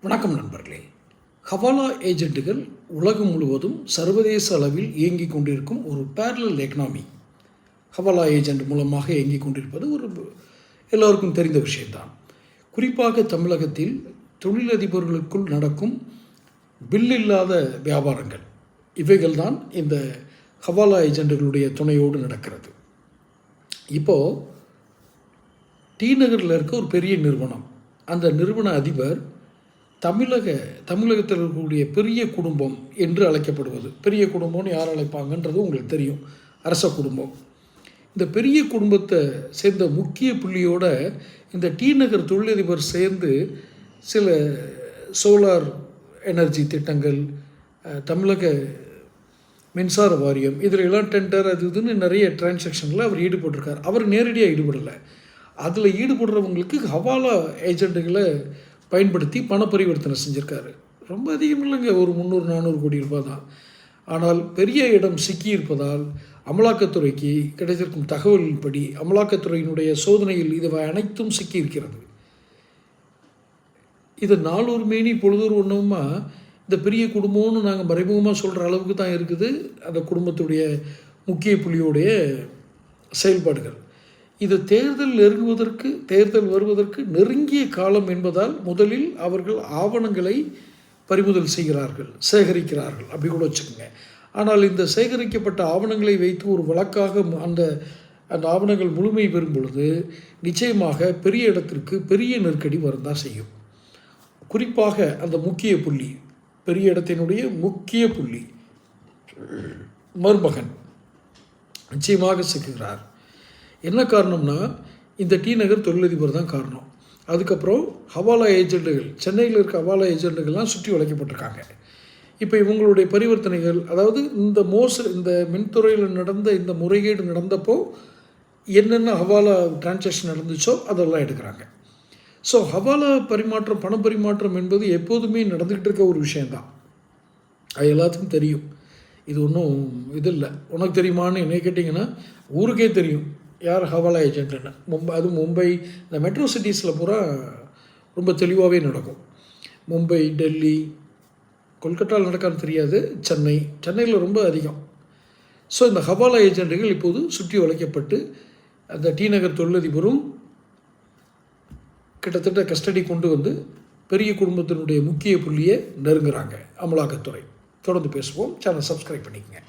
வணக்கம் நண்பர்களே. ஹவாலா ஏஜெண்ட்டுகள் உலகம் முழுவதும் சர்வதேச அளவில் இயங்கிக் கொண்டிருக்கும் ஒரு பேரலல் எக்கனாமி ஹவாலா ஏஜென்ட் மூலமாக இயங்கிக் கொண்டிருப்பது ஒரு எல்லோருக்கும் தெரிந்த விஷயம்தான். குறிப்பாக தமிழகத்தில் தொழிலதிபர்களுக்குள் நடக்கும் பில் இல்லாத வியாபாரங்கள். இவைகள்தான் இந்த ஹவாலா ஏஜெண்டுகளுடைய துணையோடு நடக்கிறது. இப்போது டி நகரில் இருக்க ஒரு பெரிய நிறுவனம். அந்த நிறுவன அதிபர் தமிழக தமிழகத்தில் இருக்கக்கூடிய பெரிய குடும்பம் என்று அழைக்கப்படுவது. பெரிய குடும்பம்னு யார் அழைப்பாங்கன்றது உங்களுக்கு தெரியும். அரச குடும்பம். இந்த பெரிய குடும்பத்தை சேர்ந்த முக்கிய புள்ளியோட இந்த டி நகர் தொழிலதிபர் சேர்ந்து சில சோலார் எனர்ஜி திட்டங்கள் தமிழக மின்சார வாரியம் இதில் எல்லாம் டெண்டர் அது இதுன்னு நிறைய டிரான்சாக்ஷனில் அவர் ஈடுபட்டிருக்கார். அவர் நேரடியாக ஈடுபடலை. அதில் ஈடுபடுறவங்களுக்கு ஹவாலா ஏஜெண்ட்டுகளை பயன்படுத்தி பண பரிவர்த்தனை செஞ்சுருக்காரு. ரொம்ப அதிகம் இல்லைங்க ஒரு முந்நூறு நானூறு கோடி ரூபாய் தான் ஆனால் பெரிய இடம் சிக்கி இருப்பதால் அமலாக்கத்துறைக்கு கிடைத்திருக்கும் தகவலின்படி அமலாக்கத்துறையினுடைய சோதனையில் இதுவை அனைத்தும் சிக்கி இருக்கிறது. இது நாளொரு மேனி பொழுதொரு ஒன்றுமா இந்த பெரிய குடும்பம்னு நாங்கள் மறைமுகமாக சொல்கிற அளவுக்கு தான் இருக்குது. அந்த குடும்பத்துடைய முக்கிய புள்ளியோடைய செயல்பாடுகள். இது தேர்தல் நெருங்குவதற்கு தேர்தல் வருவதற்கு நெருங்கிய காலம் என்பதால் முதலில் அவர்கள் ஆவணங்களை பறிமுதல் செய்கிறார்கள் சேகரிக்கிறார்கள். அப்படி கூட வச்சுக்கோங்க. ஆனால் இந்த சேகரிக்கப்பட்ட ஆவணங்களை வைத்து ஒரு வழக்காக அந்த அந்த ஆவணங்கள் முழுமை பெறும் பொழுது நிச்சயமாக பெரிய இடத்திற்கு பெரிய நெருக்கடி வரதான் செய்யும். குறிப்பாக அந்த முக்கிய புள்ளி பெரிய இடத்தினுடைய முக்கிய புள்ளி மருமகன் நிச்சயமாக சிக்குகிறார் என்ன காரணம்னா இந்த டி நகர் தொழிலதிபர் தான் காரணம். அதுக்கப்புறம் ஹவாலா ஏஜென்ட்டுகள் சென்னையில் இருக்க ஹவாலா ஏஜென்ட்டுகள்லாம் சுற்றி வளைக்கப்பட்டிருக்காங்க. இப்போ இவங்களுடைய பரிவர்த்தனைகள் அதாவது இந்த மோச இந்த மின்துறையில் நடந்த இந்த முறைகேடு நடந்தப்போ என்னென்ன ஹவாலா டிரான்சாக்ஷன் நடந்துச்சோ அதெல்லாம் எடுக்கிறாங்க. ஸோ ஹவாலா பரிமாற்றம் பண பரிமாற்றம் என்பது எப்போதுமே நடந்துக்கிட்டு இருக்க ஒரு விஷயந்தான் அது எல்லாத்துக்கும் தெரியும். இது ஒன்றும் இது இல்லை. உனக்கு தெரியுமான்னு என்னை கேட்டிங்கன்னா ஊருக்கே தெரியும். யார் ஹவாலா ஏஜென்ட்னு. மும்பை அதுவும் மும்பை இந்த மெட்ரோ சிட்டிஸில் பூரா ரொம்ப தெளிவாகவே நடக்கும். மும்பை டெல்லி கொல்கட்டாவில் நடக்கான்னு தெரியாது. சென்னை சென்னையில் ரொம்ப அதிகம். ஸோ இந்த ஹவாலா ஏஜென்ட்டுகள் இப்போது சுற்றி வளைக்கப்பட்டு அந்த டி நகர் தொழிலதிபரும் கிட்டத்தட்ட கஸ்டடி கொண்டு வந்து பெரிய குடும்பத்தினுடைய முக்கிய புள்ளியை நெருங்குறாங்க அமலாக்கத்துறை. தொடர்ந்து பேசுவோம். சேனல் சப்ஸ்கிரைப் பண்ணிக்கங்க.